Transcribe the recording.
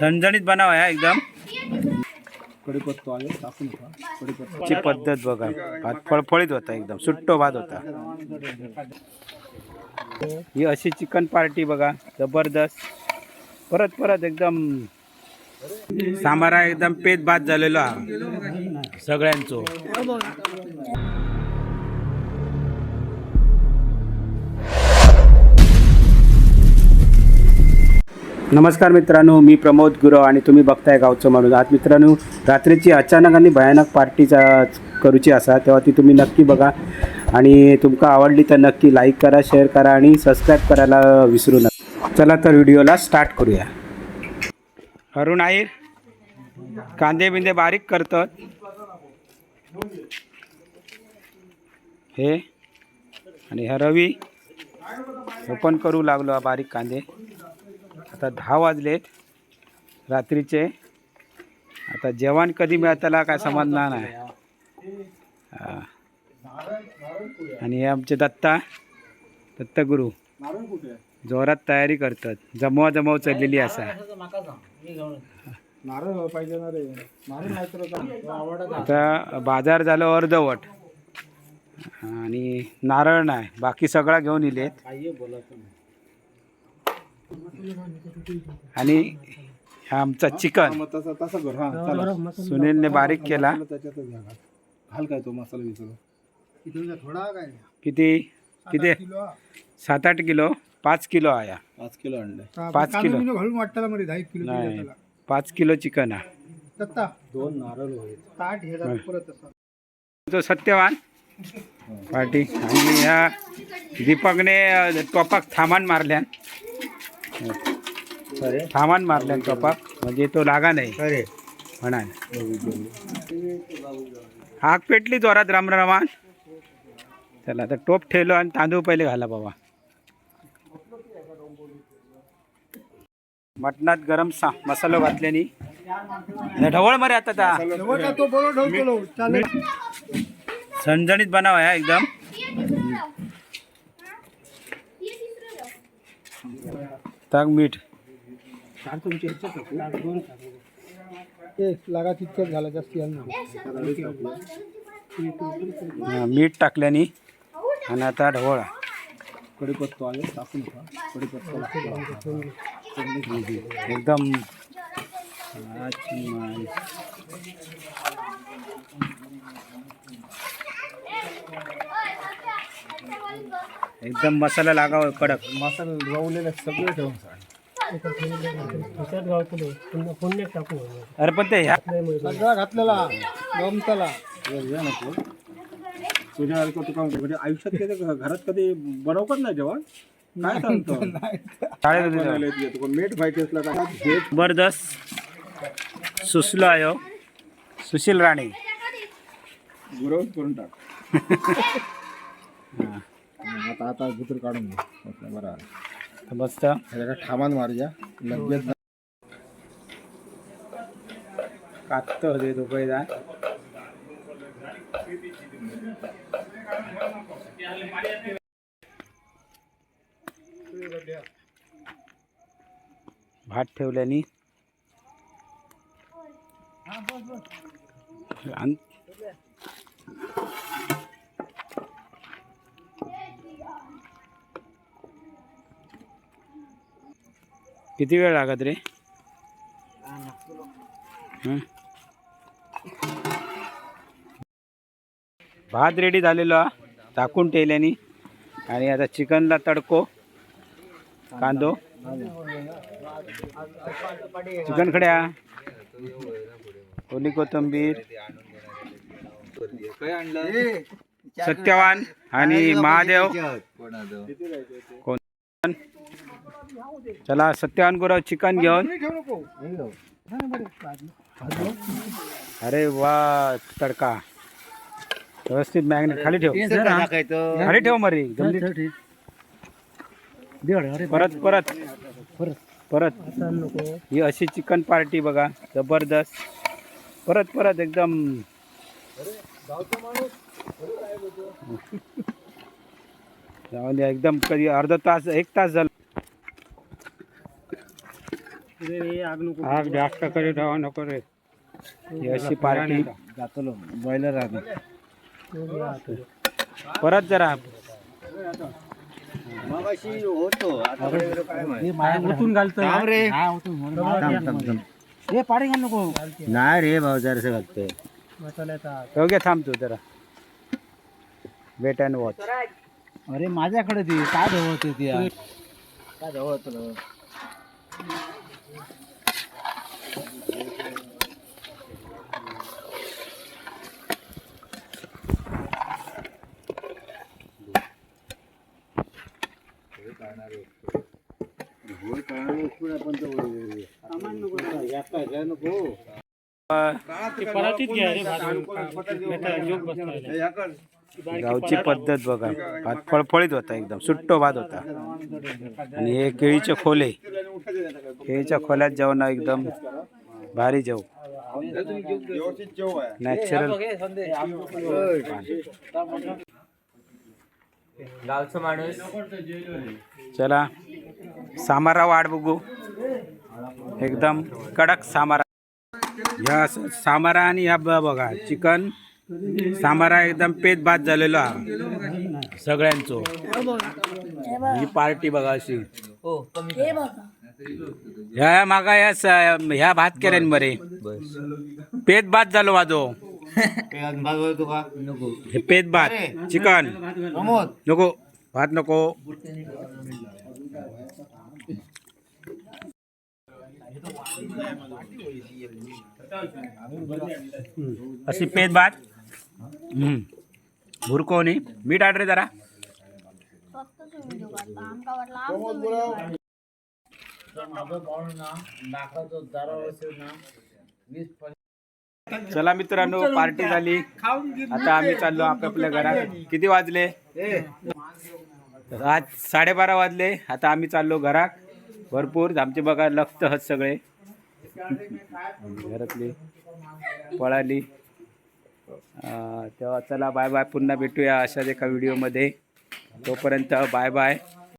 झणझणीत बनाव आहे एकदम. कडीपत्ता आहे टाकून नका कडीपत्ता ची पद्धत बघा. भात फळफळीत होता एकदम. सुट्टो भात होता. ही अशी चिकन पार्टी बघा. जबरदस्त. परत परत एकदम सांबारा एकदम पेट भात झालेलो. हा सगळ्यांचो. नमस्कार मित्रांनो मी प्रमोद गुरव आणि तुम्ही बघताय गावचं माणूस. आज मित्रांनो रात्रीची अचानक आणि भयानक पार्टीचा करूची असा तेव्हा ती तुम्ही नक्की बघा. आणि तुमका आवडली तर नक्की लाईक करा शेअर करा आणि सबस्क्राईब करायला विसरू नका. चला तर व्हिडिओला स्टार्ट करूया. अरुण आईर कांदे बिंदे बारीक करतात. हे आणि ह्या रवी ओपन करू लागलो बारीक कांदे. आता दहा वाजलेत रात्रीचे. आता जेवण कधी मिळताला काय समजणार नाही. आणि हे आमचे दत्ता दत्तगुरू. जोरात तयारी करतात. जमवा जमव चाललेली असा. आता बाजार झालं अर्धवट. आणि नारळ नाही. बाकी सगळा घेऊन इलेत. आणि हा आमचा चिकन. मग तसा तसा कर. हा चला. सुनीलने बारीक केला. त्याच्यातच घ्या घाल. घाल काय तो मसाला बिसाला थोडा काय? किती? किती? किलो. सात आठ किलो? पाच किलो आया. पाच किलो अंडे. पाच किलो. घालून वाटताला मध्ये दहा किलो नाही. पाच किलो चिकन आहे. दत्ता दोन नारळ होईल. ताट हे. परत तो सत्यवान? पार्टी. आणि ह्या दीपकने टोपाक थामान मारल्यान. थामान मारल्यान टोपाक. म्हणजे तो लागा नाही. अरे. म्हणा आग पेटली जोरात रामरामान चला आता टोप ठेवलो आणि तांदूळ पहिले घाला बाबा. मटणात गरम सा मसालो घातल्यानी. ढवळ मरे आता ता. तो बरोबर ठेवतो चालेल. झणझणीत बनाव आहे एकदम. ताक मीठ. ते लागा तितकंच झाला जास्ती हा, मीठ टाकल्यानी आणि आता ढवळा. कडीपत्ता आहे टाकू नका कडीपत्ता एकदम. एकदम मसाला लागाव कडक. मसाला रवलेले सगळे ठेवून अरे पण ते ह्या सगळा घातलेला गमतला नको तुझ्यासारखं तुका म्हणजे आयुष्यात कधी घरात कधी बनवतात नाही जेवण? काय सांगतो? मीठ माहिती असलं का जबरदस्त सुसलो आयो. सुशील राणे. गुरव करून टाक. आता आता भुतर काढून घे. बरं मस्त ह्याला ठामान मारूया लगेच कापत होते तो पहिला. भात ठेवल्यानी किती वेळ लागत रे? भात रेडी झालेलो हा. टाकून ठेवल्यानी. आणि आता चिकनला तडको. कांदो. चिकन खड्या. ओली कोथंबीर. सत्यवान आणि महादेव. कोण? चला सत्यवान गुरव चिकन घेऊन. अरे वा तडका. व्यवस्थित मॅग्नेट खाली ठेव. खाली ठेव मरी जमली परत परत. परत. ही अशी चिकन पार्टी बघा जबरदस्त. परत परत एकदम. जाऊ द्या एकदम कधी अर्धा तास एक तास झाला. आग जास्त करीत राहा नको रे. ही अशी पार्टी. जातलो बॉयलर परत जरा. उठून घालतोय. हे पाडी घाल नको. नाही रे भाऊ जरासं घालतोय योग्य थांब तू जरा. वेट अँड वॉच अरे माझ्याकडे ती. काय धवत ती काय धवत गावची पद्धत बघा. भात फळफळीत होता एकदम. सुट्टो भात होता. आणि हे केळीचे खोले. केळीच्या खोल्यात जेवण एकदम भारी जेव. नॅचरल. गावचं माणूस. चला. सामारा वाट बघू. एकदम कडक सामारा. ह्या सामारा आणि ह्या बघा चिकन. सामारा एकदम पेट भात झालेलो. हा सगळ्यांचो. ही पार्टी बघा अशी. ह्या मागा ह्या स- ह्या भात केल्यान बरे पेट भात झालो वाजो. नको हे पेट भात चिकन नको भात नको. अशी पेट भात. भुरकोनी. मीठ आड रे जरा. चला मित्रांनो पार्टी झाली. आता आम्ही चाललो आपापल्या घरात. किती वाजले? आज साडेबारा वाजले. आता आम्ही चाललो घरात. भरपूर. आमचे बघा लक्ष हत सगळे. घरातली. पळाली. तेव्हा चला बाय बाय. पुन्हा भेटूया अशाच एका व्हिडिओमध्ये तोपर्यंत बाय बाय.